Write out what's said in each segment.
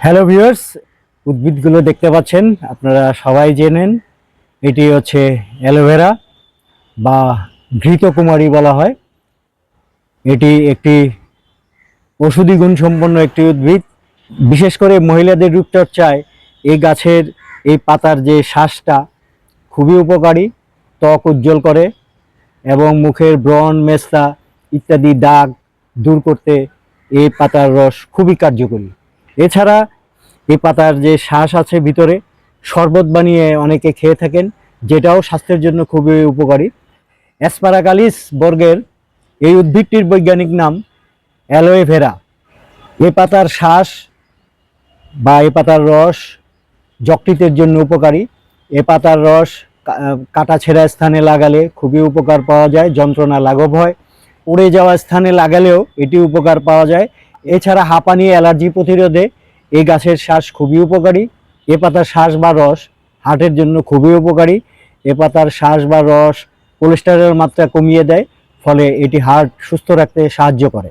Hello viewers উদ্ভিদগুলো দেখতে পাচ্ছেন, আপনারা সবাই জেনেন, এটি হচ্ছে অ্যালোভেরা বা ঘৃতকুমারী বলা হয়। এটি একটি ওষুধি গুণ সম্পন্ন একটি উদ্ভিদ। বিশেষ করে মহিলাদের রূপচর্চায় এই গাছের এই পাতার যে শ্বাসটা খুবই উপকারী, ত্বক উজ্জ্বল করে এবং মুখের ব্রণ, মেস্তা ইত্যাদি দাগ দূর করতে এই পাতার রস খুবই কার্যকরী। এছাড়া এই পাতার যে শ্বাস আছে ভিতরে, শরবত বানিয়ে অনেকে খেয়ে থাকেন, যেটাও স্বাস্থ্যের জন্য খুবই উপকারী। অ্যাসপারাগালিস বর্গের এই উদ্ভিদটির বৈজ্ঞানিক নাম অ্যালোয়ে ভেরা। এ পাতার শ্বাস বা এ পাতার রস যকৃতের জন্য উপকারী। এ পাতার রস কাটা ছেঁড়া স্থানে লাগালে খুবই উপকার পাওয়া যায়, যন্ত্রণা লাঘব হয়। উড়ে যাওয়া স্থানে লাগালেও এটি উপকার পাওয়া যায়। এছাড়া হাঁপানি, অ্যালার্জি প্রতিরোধে এই গাছের শ্বাস খুবই উপকারী। এ পাতার শ্বাস বা রস হার্টের জন্য খুবই উপকারী। এ পাতার শ্বাস বা রস কোলেস্টেরলের মাত্রা কমিয়ে দেয়, ফলে এটি হার্ট সুস্থ রাখতে সাহায্য করে।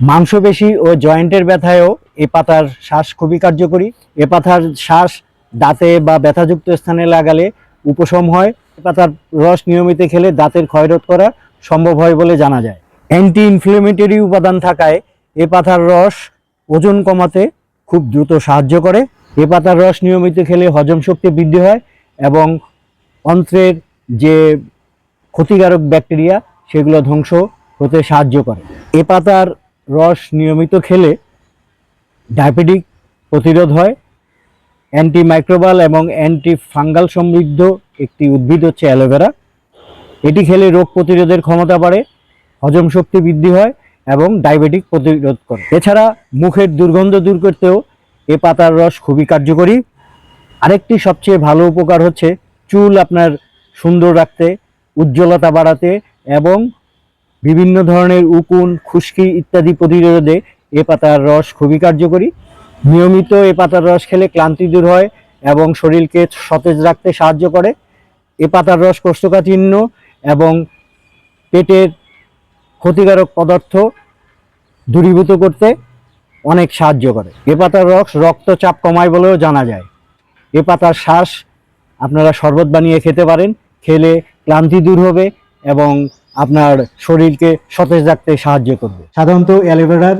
মাংসপেশি ও জয়েন্টের ব্যথায়ও এ পাতার শ্বাস খুবই কার্যকরী। এ পাতার শ্বাস দাঁতে বা ব্যথাযুক্ত স্থানে লাগালে উপশম হয়। এ পাতার রস নিয়মিত খেলে দাঁতের ক্ষয়রোধ করা সম্ভব হয় বলে জানা যায়। অ্যান্টি ইনফ্লেমেটরি উপাদান থাকায় এ পাতার রস ওজন কমাতে খুব দ্রুত সাহায্য করে। এ পাতার রস নিয়মিত খেলে হজম শক্তি বৃদ্ধি হয় এবং অন্ত্রের যে ক্ষতিকারক ব্যাকটেরিয়া, সেগুলো ধ্বংস হতে সাহায্য করে। এ পাতার রস নিয়মিত খেলে ডায়াবেটিক প্রতিরোধ হয় অ্যান্টি মাইক্রোবাল এবং অ্যান্টি ফাঙ্গাল সমৃদ্ধ একটি উদ্ভিদ হচ্ছে অ্যালোভেরা। এটি খেলে রোগ প্রতিরোধের ক্ষমতা বাড়ে, হজম শক্তি বৃদ্ধি হয় এবং ডায়াবেটিক প্রতিরোধ করে। এছাড়া মুখের দুর্গন্ধ দূর করতেও এ পাতার রস খুবই কার্যকরী। আরেকটি সবচেয়ে ভালো উপকার হচ্ছে চুল আপনার সুন্দর রাখতে, উজ্জ্বলতা বাড়াতে এবং বিভিন্ন ধরনের উকুন, খুশকি ইত্যাদি প্রতিরোধে এ পাতার রস খুবই কার্যকরী। নিয়মিত এ পাতার রস খেলে ক্লান্তি দূর হয় এবং শরীরকে সতেজ রাখতে সাহায্য করে। এ পাতার রস কোষ্ঠকাঠিন্য এবং পেটের ক্ষতিকারক পদার্থ দূরীভূত করতে অনেক সাহায্য করে। এ পাতার রস, রক্তচাপ কমায় বলেও জানা যায়। এ পাতার শ্বাস আপনারা শরবত বানিয়ে খেতে পারেন, খেলে ক্লান্তি দূর হবে এবং আপনার শরীরকে সতেজ রাখতে সাহায্য করবে। সাধারণত অ্যালোভেরার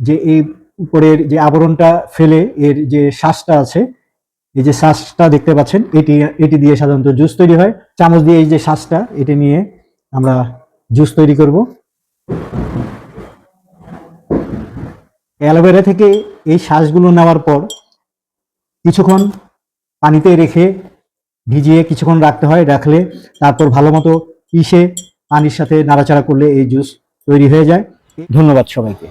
যে এই উপরের যে আবরণটা ফেলে, এর যে শ্বাসটা আছে, এই যে শ্বাসটা দেখতে পাচ্ছেন, এটি এটি দিয়ে সাধারণত জুস তৈরি হয়। চামচ দিয়ে এই যে শ্বাসটা, এটি নিয়ে আমরা জুস তৈরি করব। অ্যালোভেরা থেকে এই শ্বাসগুলো নেওয়ার পর কিছুক্ষণ পানিতে রেখে ভিজিয়ে কিছুক্ষণ রাখতে হয়, রাখলে তারপর ভালো মতো পিষে পানির সাথে নাড়াচাড়া করলে এই জুস তৈরি হয়ে যায়। ধন্যবাদ সবাইকে।